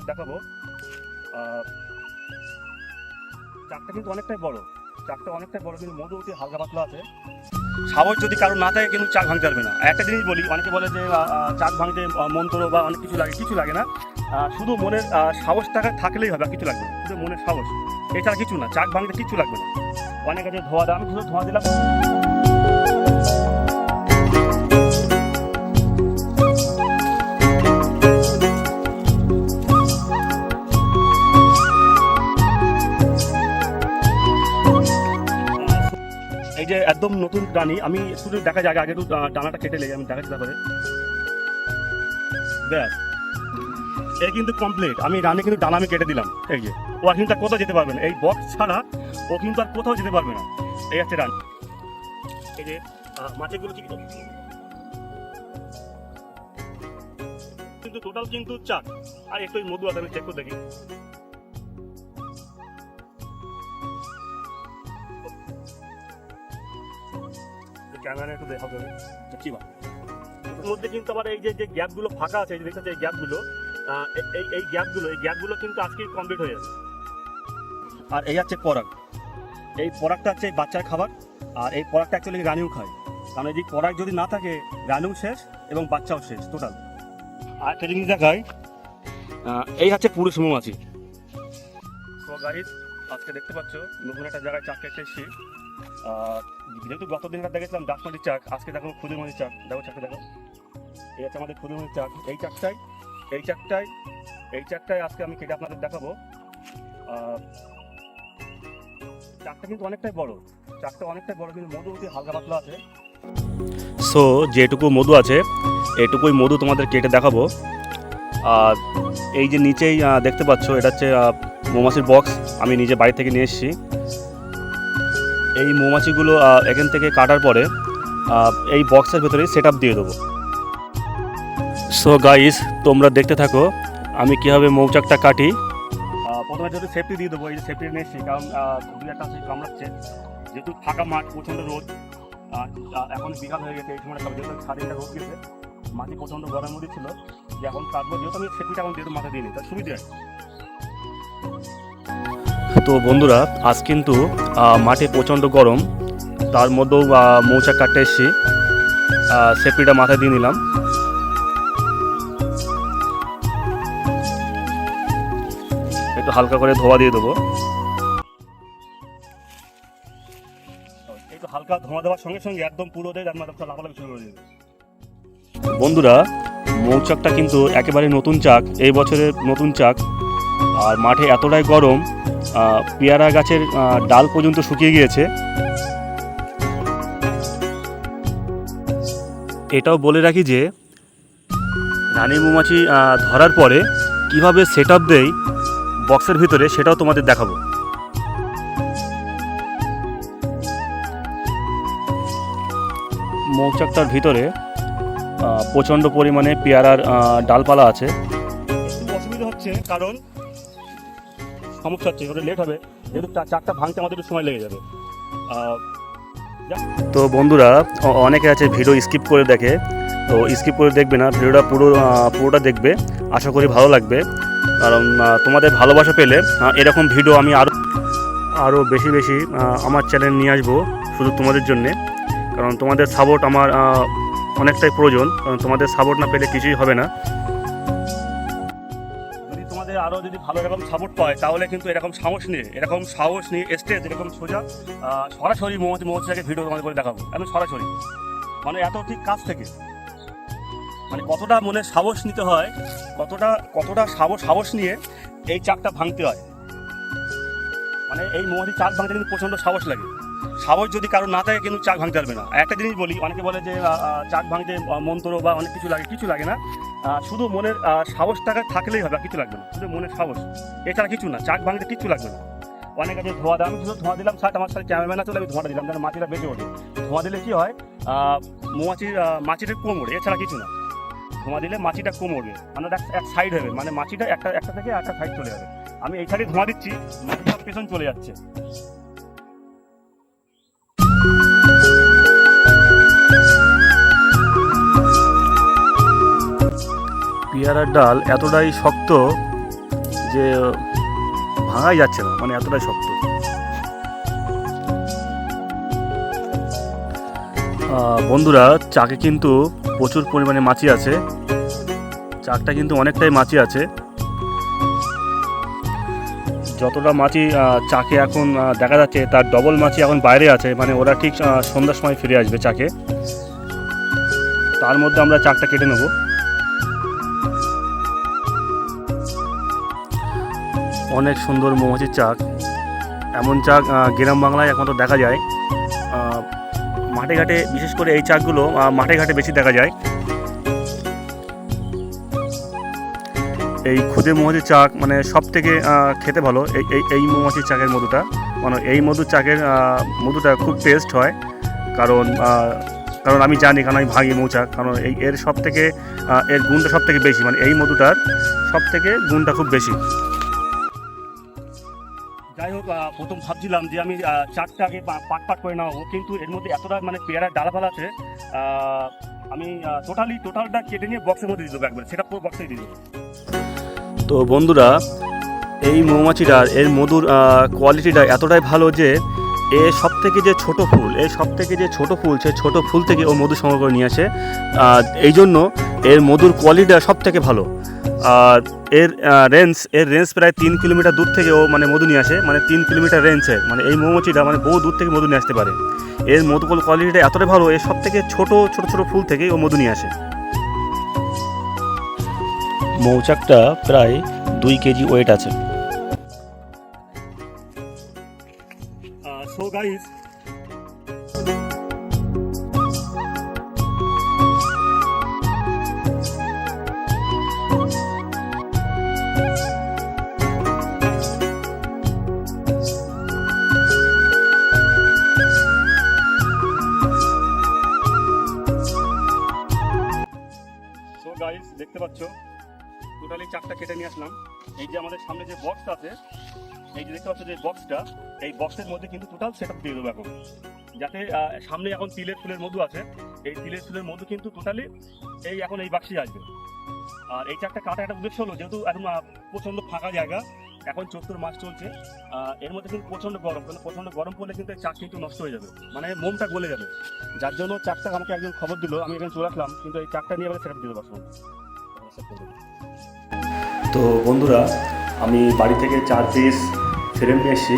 দেখাবো। চাকটা কিন্তু অনেকটাই বড়। চাকটা অনেকটাই বড়, কিন্তু অতি হালকা পাতলা আছে। সাহস যদি কারও না থাকে, কিন্তু চাক ভাঙতে পারবে না। একটা জিনিস বলি, অনেকে বলে যে চাক ভাঙতে মন্ত্র বা অনেক কিছু লাগে কিছু লাগে না। শুধু মনের সাহস টাকা থাকলেই হবে কিছু লাগবে না। শুধু মনের সাহস। এছাড়া কিছু না, চাক ভাঙতে কিছু লাগবে না। অনেক আছে ধোয়া আমি শুধু ধোয়া দিলাম। একদম নতুন প্রাণী। আমি শুধু দেখা যায় আগে ডানাটা কেটে লেগে আমি দেখাচ্ছি তারপরে। ব্যাস। এই কিন্তু কমপ্লিট আমি রানে কিন্তু ডানা আমি কেটে দিলাম। এই যে ও আর কিন্তু কোথাও যেতে পারবে না। এই বক্স ছাড়া ও কিন্তু আর কোথাও যেতে পারবে না। এই হচ্ছে রান। এই যে আহ, মাটিগুলো কি কিন্তু টোটাল কিন্তু চার। আর একটু মধু আছে আমি চেক করে দেখি। ক্যামেরা একটু দেখা যাবে। কি বা মধ্যে কিন্তু আবার এই যে যে গ্যাপগুলো ফাঁকা আছে এই যে দেখতে এই গ্যাপগুলো এই এই গ্যাপগুলো এই গ্যাপগুলো কিন্তু আজকে কমপ্লিট হয়ে যাবে আর এই হচ্ছে পরাগ। এই পরাগটা হচ্ছে বাচ্চার খাবার আর এই পরাগটা অ্যাকচুয়ালি রানিও খায়। কারণ এই যে পরাগ যদি না থাকে রানিও শেষ এবং বাচ্চাও শেষ টোটাল আর একটা জিনিস দেখায় এই হচ্ছে পুরুষ মৌমাছি। গাইজ আজকে দেখতে পাচ্ছ নতুন একটা জায়গায় চাকরি একটা যেহেতু গত দিনটা দেখেছিলাম ডাকমাটির চাক। আজকে দেখো খুদিমাটির চাক। দেখো চাকটা দেখো। এই হচ্ছে আমাদের খুদিমাটির চাক। এই চাকটাই এই চাকটাই এই চাকটাই আজকে আমি কেটে আপনাদের দেখাবো। চাকটা কিন্তু অনেকটাই বড়। চাকটা অনেকটাই বড়, কিন্তু অতি হালকা পাতলা আছে। সো যেটুকু মধু আছে, এটুকুই মধু তোমাদের কেটে দেখাবো। আর এই যে নিচেই দেখতে পাচ্ছ, এটা হচ্ছে মৌমাছির বক্স আমি নিজে বাড়ি থেকে নিয়ে এসেছি। এই মৌমাছিগুলো এখান থেকে কাটার পরে এই বক্সের ভেতরে সেট দিয়ে দেবো। সো গাইস তোমরা দেখতে থাকো, আমি কীভাবে মৌচাকটা কাটি। প্রথমে যেহেতু সেফটি দিয়ে দেবো, এই যে সেফটি নিয়ে এসেছি কারণ দুই একটা কামড়াচ্ছে। যেহেতু ফাঁকা মাঠ, প্রচণ্ড রোদ এখন বিকাল হয়ে গেছে, এই সময় যেহেতু সাড়ে রোদ গেছে মাটি প্রচণ্ড গরম মধ্যে ছিল যে এখন কাটবো, যেহেতু আমি সেফটিটা এখন যেহেতু মাথায় দিইনি, তার সুবিধা তো বন্ধুরা, আজ কিন্তু মাঠে প্রচণ্ড গরম। তার মধ্যেও মৌচাক কাটতে এসেছি। সেফটিটা মাথায় দিয়ে নিলাম। একটু হালকা করে ধোয়া দিয়ে দেবো। হালকা একদম বন্ধুরা, মৌচাকটা কিন্তু একেবারে নতুন চাক, এই বছরের নতুন চাক। আর মাঠে এতটাই গরম পেয়ারা গাছের ডাল পর্যন্ত শুকিয়ে গিয়েছে। এটাও বলে রাখি যে, রানী মৌমাছি ধরার পরে কীভাবে সেট আপ দেয় বক্সের ভিতরে সেটাও তোমাদের দেখাবো। মৌচাকটার ভিতরে প্রচণ্ড পরিমাণে পেয়ারার ডালপালা আছে। অসুবিধা হচ্ছে কারণ সমস্যা হচ্ছে ওটা লেট হবে। যেহেতু চাকটা ভাঙতে আমাদের একটু সময় লেগে যাবে। তো বন্ধুরা অনেকে আছে ভিডিও স্কিপ করে দেখে। তো স্কিপ করে দেখবে না, ভিডিওটা পুরো পুরোটা দেখবে। আশা করি ভালো লাগবে। কারণ তোমাদের ভালোবাসা পেলে এরকম ভিডিও আমি আরও আরও বেশি বেশি আমার চ্যানেল নিয়ে আসব শুধু তোমাদের জন্যে। কারণ তোমাদের সাপোর্ট আমার অনেকটাই প্রয়োজন। কারণ তোমাদের সাপোর্ট না পেলে কিছুই হবে না। আরও যদি ভালো এরকম সাপোর্ট পায়, তাহলে কিন্তু এরকম সাহস নিয়ে, এরকম সাহস নিয়ে স্টেজ এরকম সোজা সরাসরি মৌমাছি মৌমাছিটাকে ভিডিও তোমাদের করে দেখাবো। আমি সরাসরি। মানে এত ঠিক কাছ থেকে। মানে কতটা মনে সাহস নিতে হয়, কতটা কতটা সাহস সাহস নিয়ে এই চাকটা ভাঙতে হয়। মানে এই মৌমাছি চাক ভাঙতে কিন্তু প্রচণ্ড সাহস লাগে। সাহস যদি কারও না থাকে, কিন্তু চাক ভাঙতে পারবে না। একটা জিনিস বলি, অনেকে বলে যে চাক ভাঙতে মন্ত্র বা অনেক কিছু লাগে কিছু লাগে না। শুধু মনের সাহস টাকা থাকলেই হবে কিছু লাগবে না। শুধু মনের সাহস। এছাড়া কিছু না, চাক ভাঙতে কিচ্ছু লাগবে না। অনেক আছে, ধোয়া দাম শুধু ধোঁয়া দিলাম সাথে আমার সাথে ক্যামেরাম্যান আছে, আমি ধোঁয়াটা দিলাম, যেন মাছিটা বেঁচে ওঠে। ধোঁয়া দিলে কি হয় মৌমাছির মাছিটা কম ওঠে এছাড়া কিছু না। ধোঁয়া দিলে মাছিটা কম উঠবে মানে এক সাইড হবে মানে মাছিটা একটা একটা থেকে একটা সাইড চলে যাবে। আমি এই সাইডে ধোঁয়া দিচ্ছি মাছিটা পেছন চলে যাচ্ছে। পেয়ারার ডাল এতটাই শক্ত যে ভাঙাই যাচ্ছে না মানে এতটাই শক্ত। বন্ধুরা, চাকে কিন্তু প্রচুর পরিমাণে মাছি আছে। চাকটা কিন্তু অনেকটাই মাছি আছে। যতটা মাছি চাকে এখন দেখা যাচ্ছে তার ডবল মাছি এখন বাইরে আছে মানে ওরা ঠিক সন্ধ্যার সময় ফিরে আসবে চাকে। তার মধ্যে আমরা চাকটা কেটে নেব। অনেক সুন্দর মৌমাছির চাক। এমন চাক গ্রাম বাংলায় একমাত্র দেখা যায়। মাঠে ঘাটে, বিশেষ করে এই চাকগুলো মাঠে ঘাটে বেশি দেখা যায়। এই খুদে মৌমাছির চাক মানে সব থেকে খেতে ভালো এই এই মৌমাছির চাকের মধুটা। মানে এই মধুর চাকের মধুটা খুব টেস্ট হয়। কারণ কারণ আমি জানি, কারণ আমি ভাঙি মৌচাক কারণ এই, এর সব থেকে এর গুণটা সব থেকে বেশি। মানে এই মধুটার সব থেকে গুণটা খুব বেশি। প্রথম ভাবছিলাম যে আমি আহ, চারটা আগে পাট পাট করে নেওয়াবো কিন্তু এর মধ্যে এতটা মানে পেয়ারার ডালাপালা আছে আমি টোটালি টোটালটা কেটে নিয়ে বক্সের মধ্যে দিয়ে দেবো একবার সেটা পুরো বক্সে দিয়ে দেবো। তো বন্ধুরা এই মৌমাছিটার এর মধুর কোয়ালিটিটা এতটাই ভালো যে এ সব থেকে যে ছোট ফুল এই সব থেকে যে ছোট ফুল সে ছোট ফুল থেকে ও মধু সংগ্রহ করে নিয়ে আসে। এই জন্য এর মধুর কোয়ালিটিটা সব থেকে ভালো। এর রেঞ্জ এর রেঞ্জ প্রায় তিন কিলোমিটার দূর থেকে ও মানে মধু নিয়ে আসে মানে তিন কিলোমিটার রেঞ্জের মানে এই মৌমাছিটা মানে বহু দূর থেকে মধু নিয়ে আসতে পারে। এর মধু কোয়ালিটিটা এতটাই ভালো এর সব থেকে ছোটো ছোটো ছোটো ফুল থেকে ও মধু নিয়ে আসে। মৌচাকটা প্রায় দুই কেজি ওয়েট আছে। সো গাইস বক্সটা এই বক্সের মধ্যে কিন্তু টোটাল সেট দিয়ে দেবো এখন। যাতে সামনে এখন তিলের ফুলের মধু আছে, এই তিলের ফুলের মধু কিন্তু টোটালি এই এখন এই বাক্সে আসবে। আর এই চারটা কাটা একটা উদ্দেশ্য হলো, যেহেতু এখন প্রচণ্ড ফাঁকা জায়গা, এখন চৈত্র মাস চলছে এর মধ্যে কিন্তু প্রচণ্ড গরম, কারণ প্রচণ্ড গরম পড়লে কিন্তু চাক কিন্তু নষ্ট হয়ে যাবে মানে মোমটা গলে যাবে। যার জন্য চাকটা আমাকে একজন খবর দিল, আমি এখানে চলে আসলাম, কিন্তু এই চাকটা নিয়ে আবার সেট দিয়ে দেবো তো বন্ধুরা, আমি বাড়ি থেকে চার পিস ফ্রেম নিয়ে এসেছি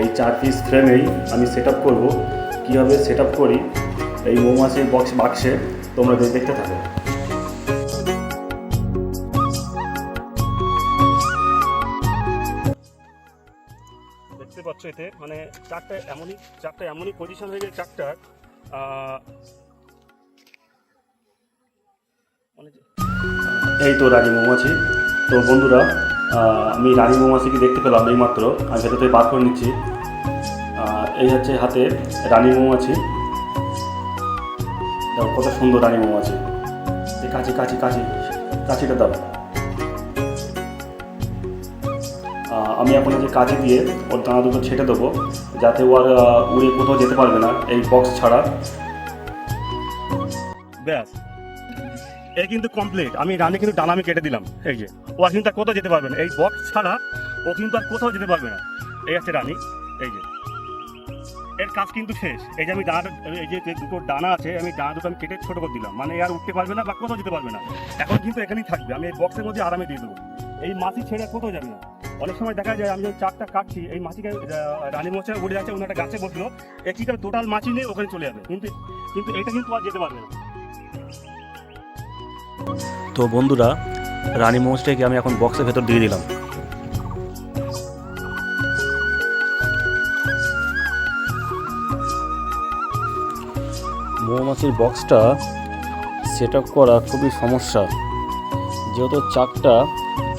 এই চার পিস ফ্রেমেই আমি সেট আপ করব। কীভাবে সেট আপ করি? এই মৌমাছির বক্স বাক্সে তোমরা দেখতে থাকো। দেখতে পাচ্ছ এতে মানে চারটা এমনই চারটা এমনই পজিশন হয়ে গেছে চারটার। মানে এই তো রাজি মৌমাছি। তো বন্ধুরা আমি রানী মৌমাছিকে দেখতে পেলাম এইমাত্র। আমি ভেতর থেকে বার করে নিচ্ছি। এই হচ্ছে হাতে রানী মৌমাছি। দেখো কত সুন্দর রানী মৌমাছি। এই কাছি কাছি কাছি কাছিটা দাও। আমি এখন এই যে কাছি দিয়ে ওর দানা দুটো ছেটে দেবো, যাতে ও আর উড়ে কোথাও যেতে পারবে না এই বক্স ছাড়া। ব্যাস। এই কিন্তু কমপ্লিট আমি রানে কিন্তু ডানা আমি কেটে দিলাম। এই যে, ও কিন্তু আর কোথাও যেতে পারবে না। এই বক্স ছাড়া ও কিন্তু আর কোথাও যেতে পারবে না। এই আছে রানী। এই যে, এর কাজ কিন্তু শেষ। এই যে আমি ডানা, এই যে দুটো ডানা আছে, আমি ডানা দুটো আমি কেটে ছোট করে দিলাম। মানে আর উঠতে পারবে না বা কোথাও যেতে পারবে না। এখন কিন্তু এখানেই থাকবে। আমি এই বক্সের মধ্যে আরামে দিয়ে দেবো। এই মাছি ছেড়ে কোথাও যাবে না। অনেক সময় দেখা যায় আমি যখন চারটা কাটছি, এই মাছিকে রানী মশা উড়ে যাচ্ছে অন্য একটা গাছে বসল। এ কি করে টোটাল মাছি নিয়ে ওখানে চলে যাবে। কিন্তু কিন্তু এটা কিন্তু আর যেতে পারবে না। তো বন্ধুরা, রানী মৌচাকে আমি এখন বক্সের ভেতর দিয়ে দিলাম। মৌমাছির বক্সটা সেট আপ করা খুবই সমস্যা। যেহেতু চাকটা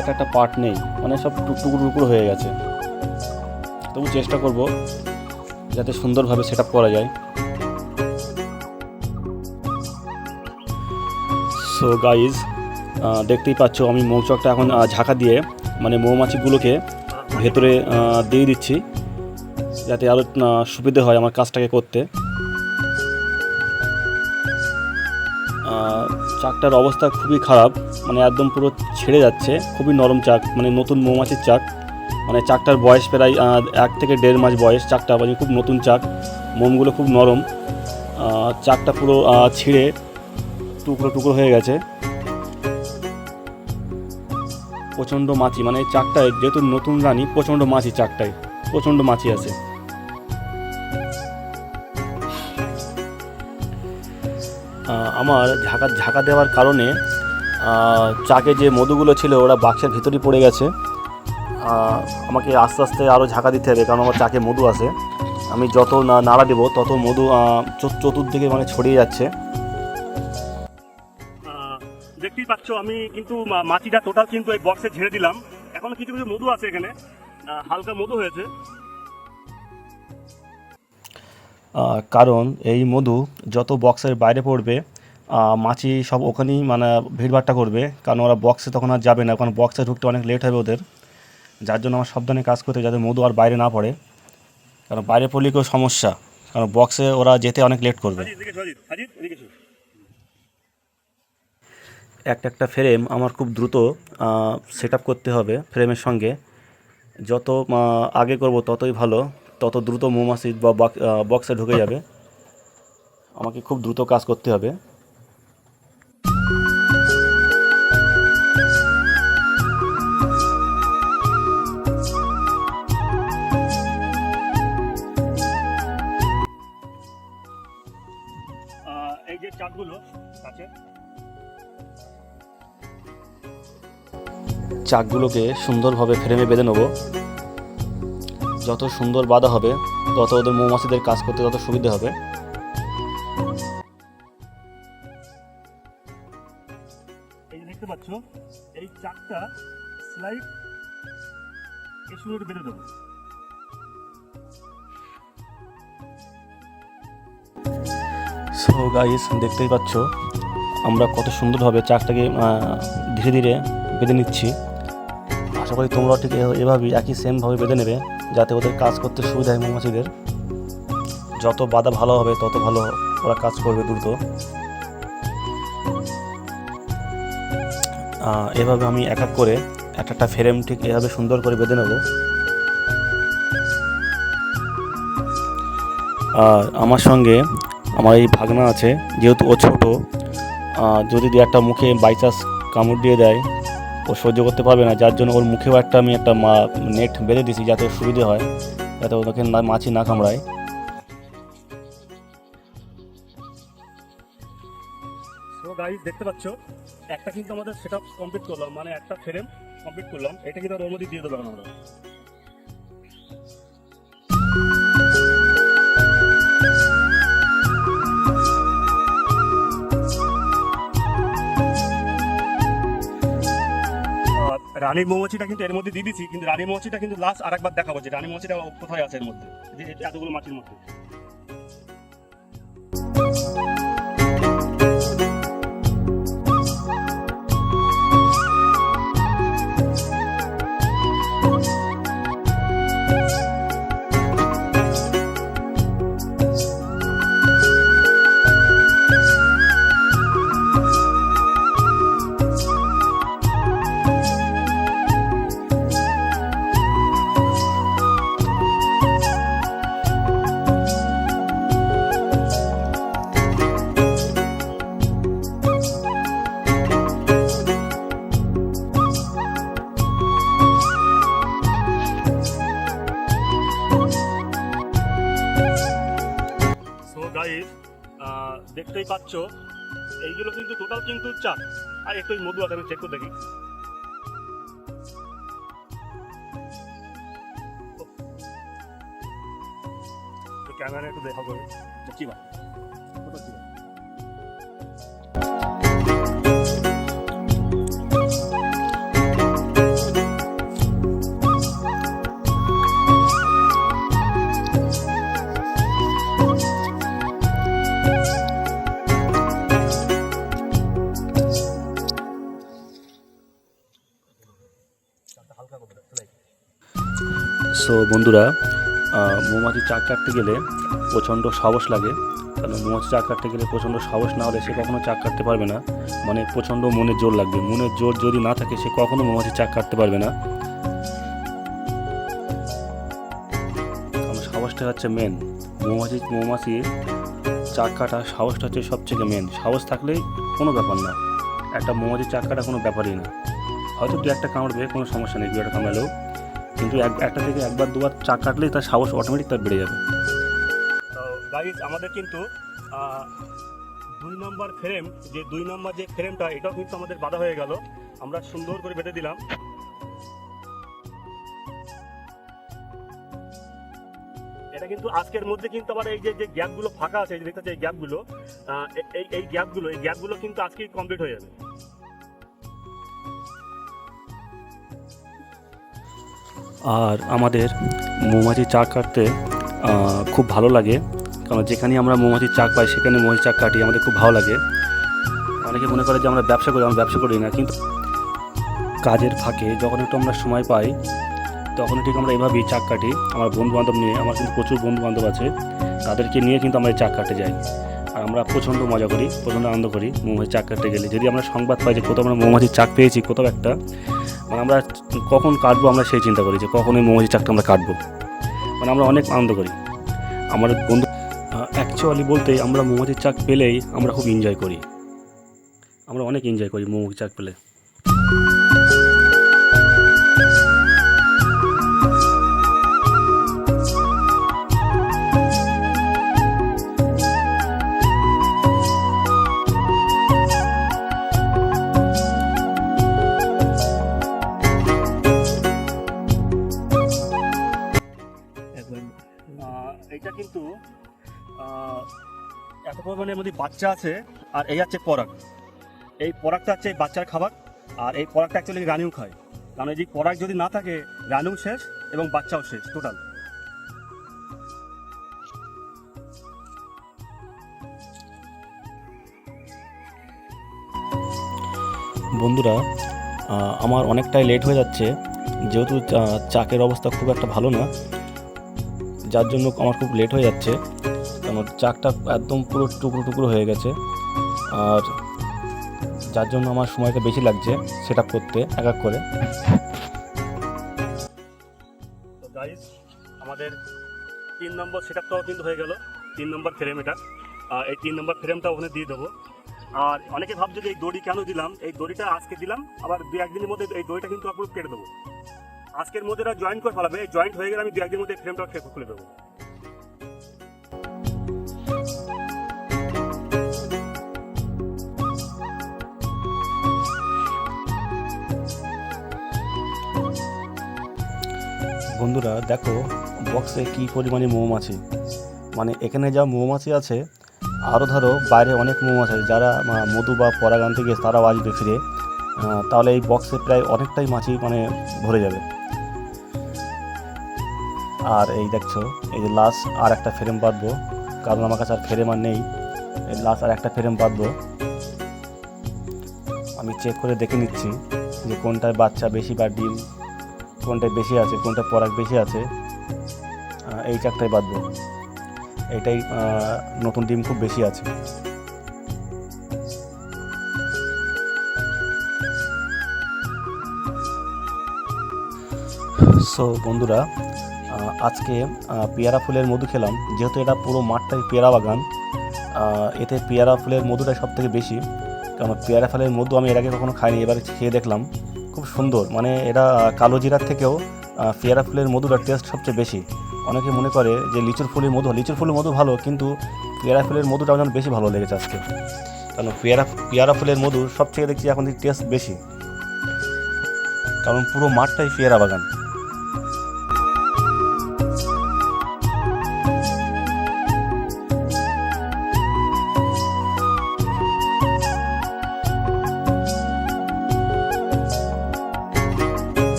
এক একটা পার্ট নেই মানে সব টুকরো টুকরো হয়ে গেছে। তবু চেষ্টা করব যাতে সুন্দরভাবে সেট আপ করা যায়। সো গাইজ দেখতেই পাচ্ছ, আমি মৌচাকটা এখন ঝাঁকা দিয়ে মানে মৌমাছিগুলোকে ভেতরে দিয়ে দিচ্ছি, যাতে আরও সুবিধে হয় আমার কাজটাকে করতে। চাকটার অবস্থা খুবই খারাপ মানে একদম পুরো ছেড়ে যাচ্ছে, খুবই নরম চাক মানে নতুন মৌমাছির চাক। মানে চাকটার বয়স প্রায় এক থেকে দেড় মাস বয়স, চাকটা মানে খুব নতুন চাক, মোমগুলো খুব নরম। চাকটা পুরো ছিঁড়ে টুকরো টুকরো হয়ে গেছে। প্রচণ্ড মাছি মানে চাকটায় যেহেতু নতুন রানী, প্রচণ্ড মাছি চাকটায় প্রচণ্ড মাছি আছে। আমার ঝাঁকা ঝাঁকা দেওয়ার কারণে চাকে যে মধুগুলো ছিল, ওরা বাক্সের ভিতরেই পড়ে গেছে। আমাকে আস্তে আস্তে আরও ঝাঁকা দিতে হবে, কারণ আমার চাকে মধু আছে। আমি যত না, নাড়া দেবো, তত মধু চতুর্দিকে মানে ছড়িয়ে যাচ্ছে। পাচ্ছ আমি কিন্তু মাটিটা টোটাল কিন্তু এই বক্সে ঝেড়ে দিলাম। এখন কিছু কিছু মধু আছে এখানে। হালকা মধু হয়েছে। কারণ এই মধু যত বক্সের বাইরে পড়বে মাছি সব ওখানেই মানে ভিড়ভাট্টা করবে। কারণ ওরা বক্সে তখন আর যাবে না কারণ বক্সে ঢুকতে অনেক লেট হবে ওদের। যার জন্য আমার সাবধানে কাজ করতে যাতে মধু আর বাইরে না পড়ে। কারণ বাইরে পড়লে কেউ সমস্যা। কারণ বক্সে ওরা যেতে অনেক লেট করবে। একটা একটা ফ্রেম আমার খুব দ্রুত সেট আপ করতে হবে ফ্রেমের সঙ্গে। যত আগে করব ততই ভালো, তত দ্রুত মৌমাছি বা বক্সে ঢুকে যাবে। আমাকে খুব দ্রুত কাজ করতে হবে। এই যে চাকগুলো আছে চাকগুলোকে সুন্দরভাবে ফ্রেমে বেঁধে নেব। যত সুন্দর বাঁধা হবে তত ওদের মৌমাছিদের কাজ করতে তত সুবিধা হবে। এই দেখতে পাচ্ছ এই চাকটা স্লাইড বেঁধে দেবো। সো গাইস দেখতেই পাচ্ছ আমরা কত সুন্দরভাবে চাকটাকে ধীরে ধীরে বেঁধে নিচ্ছি। আশা করি তোমরাও ঠিক এভাবেই একই সেমভাবে বেঁধে নেবে, যাতে ওদের কাজ করতে সুবিধা হয় মৌমাছিদের। যত বাধা ভালো হবে, তত ভালো ওরা কাজ করবে দ্রুত। এভাবে আমি এক এক করে একটা একটা ফ্রেম ঠিক এভাবে সুন্দর করে বেঁধে নেব। আর আমার সঙ্গে আমার এই ভাগনা আছে, যেহেতু ও ছোট যদি দু একটা মুখে বাইচান্স কামড় দিয়ে দেয় ও সহ্য করতে পারবে না, যার জন্য ওর মুখেও একটা আমি একটা মা, নেট বেঁধে দিছি যাতে সুবিধে হয়, যাতে ওদেরকে না মাছি না কামড়ায়। সো গাইস দেখতে পাচ্ছ, একটা কিন্তু আমাদের সেট কমপ্লিট করলাম মানে একটা ফ্রেম কমপ্লিট করলাম, এটা কিন্তু মধ্যে দিয়ে দেবো আমরা। রানীর মৌমাছিটা কিন্তু এর মধ্যে দিয়ে দিচ্ছি কিন্তু রানীর মৌমাছিটা কিন্তু লাস্ট আর একবার দেখাবো যে রানী মৌমাছিটা কোথায় আছে এর মধ্যে, যে এতগুলো মাছির মধ্যে। পাচ্ছ, এইগুলো কিন্তু টোটাল কিন্তু চার। আর একটু মধু আছে আমি চেক করে দেখি ক্যামেরা একটু দেখা করে কি সো বন্ধুরা মৌমাছি চাক কাটতে গেলে প্রচণ্ড সাহস লাগে। কারণ মৌমাছি চাক কাটতে গেলে প্রচণ্ড সাহস না হলে সে কখনো চাক কাটতে পারবে না। মানে প্রচণ্ড মনের জোর লাগবে। মনের জোর যদি না থাকে, সে কখনো মৌমাছি চাক কাটতে পারবে না। কারণ সাহসটা হচ্ছে মেন মৌমাছি মৌমাছি চাক কাটা সাহসটা হচ্ছে সবথেকে মেন সাহস থাকলেই কোনো ব্যাপার না। একটা মৌমাছি চাক কাটা কোনো ব্যাপারই না। হয়তো দু একটা কামড়বে কোনো সমস্যা নেই, দু একটা কামড়ালেও। কিন্তু এক একটা থেকে একবার, দুবার চা কাটলেই তার সাহস অটোমেটিক তার বেড়ে যাবে। তো গাইজ আমাদের কিন্তু দুই নম্বর ফ্রেম যে দুই নম্বর যে ফ্রেমটা এটাও কিন্তু আমাদের বাধা হয়ে গেল। আমরা সুন্দর করে বেঁধে দিলাম। এটা কিন্তু আজকের মধ্যে কিন্তু আবার এই যে যে গ্যাপগুলো ফাঁকা আছে দেখতে এই গ্যাপগুলো এই এই গ্যাপগুলো এই গ্যাপগুলো কিন্তু আজকেই কমপ্লিট হয়ে যাবে। আর আমাদের মৌমাছি চাক কাটতে খুব ভালো লাগে। কারণ যেখানে আমরা মৌমাছির চাক পাই, সেখানে মৌমাছি চাক কাটি আমাদের খুব ভালো লাগে। অনেকে মনে করে যে আমরা ব্যবসা করি, আমরা ব্যবসা করি না। কিন্তু কাজের ফাঁকে যখন একটু আমরা সময় পাই, তখন ঠিক আমরা এভাবেই চাক কাটি। আমার বন্ধু বান্ধব নিয়ে, আমার কিন্তু প্রচুর বন্ধু বান্ধব আছে, তাদেরকে নিয়ে কিন্তু আমরা চাক কাটতে যাই। আর আমরা প্রচণ্ড মজা করি, প্রচণ্ড আনন্দ করি মৌমাছি চাক কাটতে গেলে। যদি আমরা সংবাদ পাই যে কোথাও আমরা মৌমাছির চাক পেয়েছি, কোথাও একটা মানে আমরা কখন কাটবো আমরা সেই চিন্তা করি যে কখন এই মৌমাছি চাকটা আমরা কাটবো। মানে আমরা অনেক আনন্দ করি। আমার বন্ধু অ্যাকচুয়ালি বলতে আমরা মৌমাছির চাক পেলেই আমরা খুব এনজয় করি। আমরা অনেক এনজয় করি মৌমাছি চাক পেলে। মধ্যে বাচ্চা আছে, আর এই হচ্ছে পরাগ। এই পরাগটা হচ্ছে বাচ্চার খাবার, আর এই পরাগটা অ্যাকচুয়ালি রানিও খায়। কারণ এই যে পরাগ যদি না থাকে, রানিও শেষ এবং বাচ্চাও শেষ টোটাল বন্ধুরা আমার অনেকটাই লেট হয়ে যাচ্ছে। যেহেতু চাকের অবস্থা খুব একটা ভালো না, যার জন্য আমার খুব লেট হয়ে যাচ্ছে। চাকটা একদম পুরো টুকরো টুকরো হয়ে গেছে। আর যার জন্য আমার সময়টা বেশি লাগছে সেটা করতে, এক এক করে। আমাদের তিন নম্বর সেটআপটাও কিন্তু হয়ে গেল, তিন নম্বর ফ্রেম এটা। এই তিন নম্বর ফ্রেমটা ওখানে দিয়ে দেবো। আর অনেকে ভাবছে যে এই দড়ি কেন দিলাম? এই দড়িটা আজকে দিলাম, আবার দু একদিনের মধ্যে এই দড়িটা কিন্তু আপনার কেটে দেবো। আজকের মধ্যে জয়েন্ট করে ফেলাবে। জয়েন্ট হয়ে গেলে আমি দু একদিনের মধ্যে ফ্রেমটা খুলে দেবো। বন্ধুরা, দেখো বক্সে কি পরিমাণে মৌমাছি। মানে এখানে যা মৌমাছি আছে আরও ধরো বাইরে অনেক মৌমাছি আছে, যারা মধু বা পরাগান থেকে তারাও আসবে ফিরে তাহলে এই বক্সে প্রায় অনেকটাই মাছি মানে ভরে যাবে। আর এই দেখছ, এই যে লাস্ট আর একটা ফ্রেম বাঁধবো, কারণ আমার কাছে আর ফ্রেম আর নেই। লাস্ট আর একটা ফ্রেম বাঁধবো। আমি চেক করে দেখে নিচ্ছি যে কোনটায় বাচ্চা বেশি বা ডিম কোনটায় বেশি আছে কোনটা পরাগ বেশি আছে এই চারটায় বাঁধবো এইটাই আহ, নতুন ডিম খুব বেশি আছে। সো বন্ধুরা আজকে পেয়ারা ফুলের মধু খেলাম। যেহেতু এটা পুরো মাঠটাই পেয়ারা বাগান এতে পেয়ারা ফুলের মধুটা সব থেকে বেশি। কারণ পেয়ারা ফুলের মধু আমি এর আগে কখনো খাইনি এবারে খেয়ে দেখলাম। খুব সুন্দর। মানে এরা কালো জিরার থেকেও পেয়ারা ফুলের মধুটার টেস্ট সবচেয়ে বেশি। অনেকে মনে করে যে লিচুর ফুলের মধু, লিচুর ফুলের মধু ভালো, কিন্তু পেয়ারা ফুলের মধুটা আমার বেশি ভালো লেগেছে আজকে। কারণ পেয়ারা পেয়ারা ফুলের মধু সবচেয়ে দেখছি এখন টেস্ট বেশি। কারণ পুরো মাঠটাই পেয়ারা বাগান।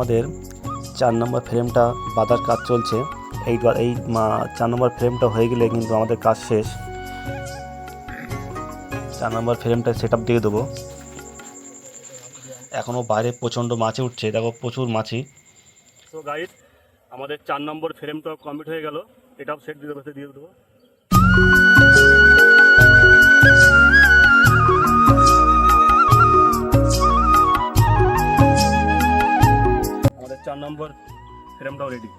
আমাদের চার নম্বর ফ্রেমটা বাঁধার কাজ চলছে। এই এই চার নম্বর ফ্রেমটা হয়ে গেলে কিন্তু আমাদের কাজ শেষ। চার নম্বর ফ্রেমটা সেট আপ দিয়ে দেবো। এখনও বাইরে প্রচণ্ড মাছি উঠছে। দেখো, প্রচুর মাছি। তো গাইড আমাদের চার নম্বর ফ্রেমটা কমপ্লিট হয়ে গেল। এটাও সেট দিয়ে দেবো দিয়ে দেবো। চার নম্বর ফ্রেমটাও রেডি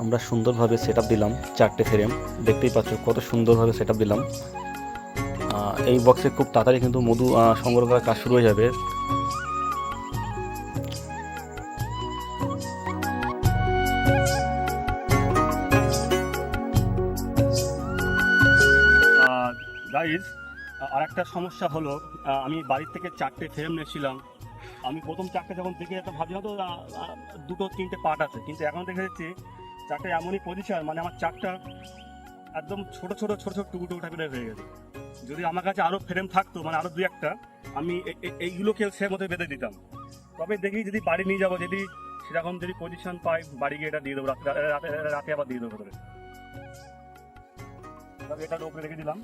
আমরা সুন্দরভাবে সেট দিলাম চারটে ফ্রেম দেখতেই পাচ্ছ কত সুন্দরভাবে সেট দিলাম। এই বক্সে খুব তাড়াতাড়ি কিন্তু মধু সংগ্রহ করার কাজ শুরু হয়ে যাবে। গাইজ আর একটা সমস্যা হলো আমি বাড়ির থেকে চারটে ফ্রেম নিয়েছিলাম। আমি প্রথম চারটে যখন দেখে একটা ভাবি তো আহ, আহ, দুটো তিনটে পার্ট আছে। কিন্তু এখন দেখে যাচ্ছি চারটে এমনই পজিশন মানে আমার চারটা একদম ছোট ছোট ছোট ছোট টুকু টুকু টাইপের হয়ে গেছে। যদি আমার কাছে আরও ফ্রেম থাকতো মানে আরও দুই একটা আমি এইগুলোকে সে মধ্যে বেঁধে দিতাম। তবে দেখি যদি বাড়ি নিয়ে যাব যদি সেরকম যদি পজিশন পাই বাড়ি গিয়ে এটা দিয়ে দেবো রাতে রাতে আবার দিয়ে দেবো তবে এটা রেখে দিলাম।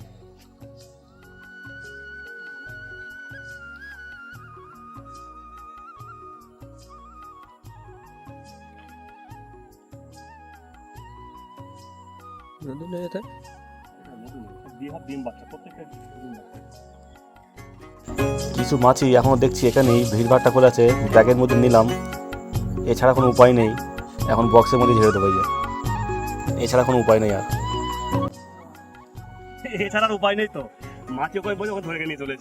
কিছু মাছই এখনও দেখছি এখানেই ভিড়ভাড়টা করে আছে ব্যাগের মধ্যে নিলাম। এছাড়া কোনো উপায় নেই এখন বক্সের মধ্যে ঝেড়ে দেবো যে। এছাড়া কোনো উপায় নেই আর। এছাড়া উপায় নেই তো। মাছ ওখানে বলে ওখানে ধরে নিয়ে চলে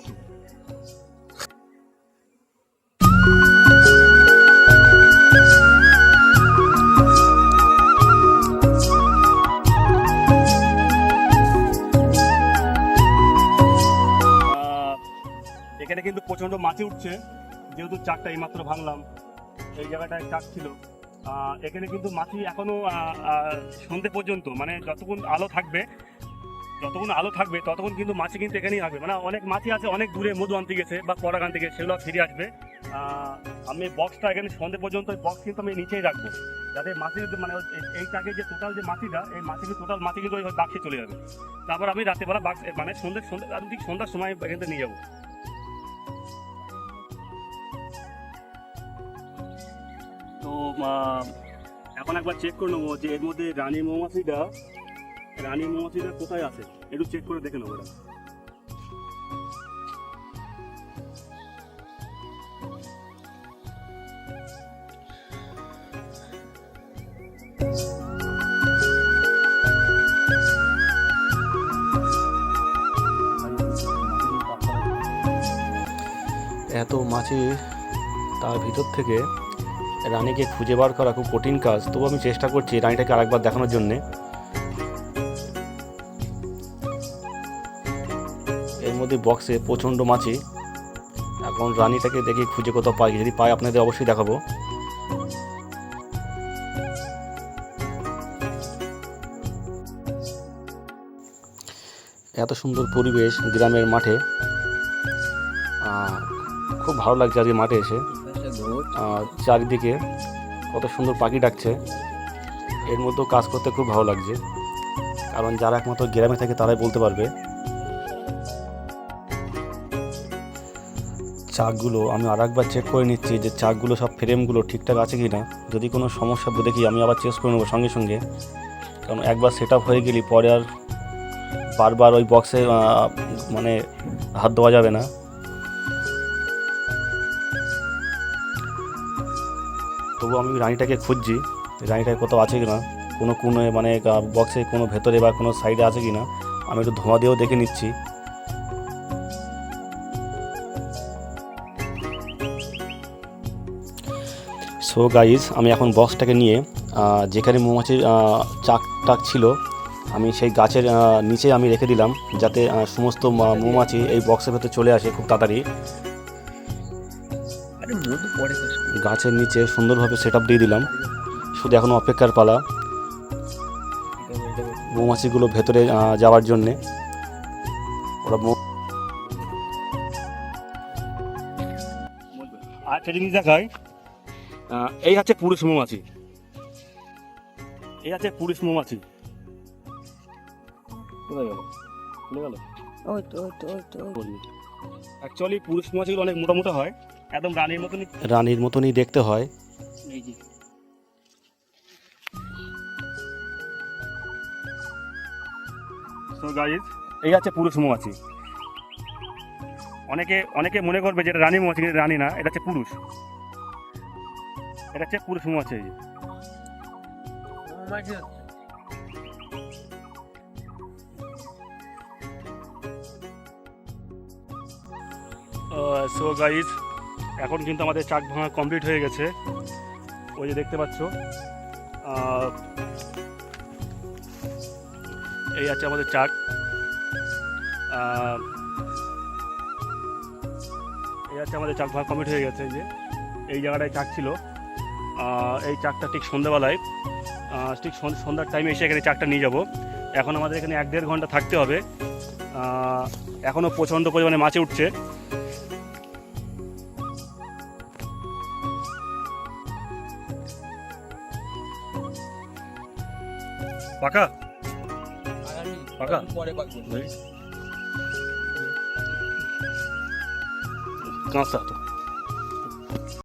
প্রচণ্ড মাছি উঠছে যেহেতু চারটা এইমাত্র ভাঙলাম এই জায়গাটায় চাক ছিল। এখানে কিন্তু মাছি এখনও আহ, আহ, সন্ধে পর্যন্ত মানে যতক্ষণ আলো থাকবে যতক্ষণ আলো থাকবে ততক্ষণ কিন্তু মাছি কিন্তু এখানেই আসবে মানে অনেক মাছি আছে অনেক দূরে মধু আনতে গেছে বা পরাগ আনতে গেছে সেগুলো ফিরে আসবে। আমি বক্সটা এখানে সন্ধে পর্যন্ত বক্স কিন্তু আমি নিচেই রাখব যাতে মাছি মানে এই- টাকে যে টোটাল যে মাছিটা এই মাছি টোটাল মাছি কিন্তু ওই বাক্সে চলে যাবে। তারপর আমি রাতেবেলা বাক্স মানে সন্ধ্যে সন্ধ্যে ঠিক সন্ধ্যার সময় এখান নিয়ে যাব। তো এখন একবার চেক করে নেব যে এর মধ্যে রানী মৌমাছিটা রানী মৌমাছিটা কোথায় আছে? একটু চেক করে দেখে নেব। এত মাছি তার ভিতর থেকে রানীকে খুঁজে বার করা খুব কঠিন কাজ। তবু আমি চেষ্টা করছি রানীটাকে আরেকবার দেখানোর জন্যে। এর মধ্যে বক্সে প্রচণ্ড মাছি। এখন রানীটাকে দেখি খুঁজে কোথাও পাই। যদি পাই আপনাদের অবশ্যই দেখাবো। এত সুন্দর পরিবেশ গ্রামের মাঠে। খুব ভালো লাগছে আজকে মাঠে এসে। চারিদিকে কত সুন্দর পাখি ডাকছে। এর মধ্যেও কাজ করতে খুব ভালো লাগছে। কারণ যারা একমাত্র গ্রামে থাকে তারাই বলতে পারবে। চাকগুলো আমি আর একবার চেক করে নিচ্ছি যে চাকগুলো সব ফ্রেমগুলো ঠিকঠাক আছে কি না যদি কোনো সমস্যা দেখি, আমি আবার চেক করে নেব সঙ্গে সঙ্গে। কারণ একবার সেট আপ হয়ে গেলে পরে আর বারবার ওই বক্সে মানে হাত দেওয়া যাবে না। তবু আমি রানীটাকে খুঁজছি রানিটা কোথাও আছে কি না কোনো কোনো মানে বক্সে কোনো ভেতরে বা কোনো সাইডে আছে কি না আমি একটু ধোঁয়া দিয়েও দেখে নিচ্ছি সো গাইজ আমি এখন বক্সটাকে নিয়ে যেখানে মৌমাছির চাক টাক ছিল, আমি সেই গাছের নিচে আমি রেখে দিলাম, যাতে সমস্ত মৌমাছি এই বক্সের ভেতরে চলে আসে খুব তাড়াতাড়ি। গাছের নিচে সুন্দরভাবে সেট আপ দিয়ে দিলাম। শুধু এখন অপেক্ষার পালা। মৌমাছিগুলো ভেতরে যাওয়ার জন্যে। ওরা মৌ- আর জিনিস দেখাই। এই হচ্ছে পুরুষ মৌমাছি। এই হচ্ছে পুরুষ মৌমাছি। কোথায় গেল? চলে গেল। অ্যাকচুয়ালি পুরুষ মৌমাছিগুলো অনেক মোটা মোটা হয়। একদম রানীর মতনই। রানীর মতনই দেখতে হয়। এই যে। গাইজ এই আছে পুরুষ মৌমাছি। অনেকে অনেকে মনে করবে যে এটা রানী মৌমাছি কিন্তু রানী না এটা হচ্ছে পুরুষ। এটা হচ্ছে পুরুষ মৌমাছি এই যে। মাঝে সো গাইজ এখন কিন্তু আমাদের চাক ভাঙা কমপ্লিট হয়ে গেছে। ওই যে দেখতে পাচ্ছ। এই আছে আমাদের চাক। এই আছে আমাদের চাক ভাঙা কমপ্লিট হয়ে গেছে যে। এই জায়গাটায় চাক ছিল। এই চাকটা ঠিক সন্ধ্যাবেলায়। ঠিক সন- সন্ধ্যার টাইমে এসে এখানে চাকটা নিয়ে যাব। এখন আমাদের এখানে এক দেড় ঘণ্টা থাকতে হবে। এখনও প্রচণ্ড পরিমাণে মাছে উঠছে। পাকা? পরে পাকবো কাঁচা তো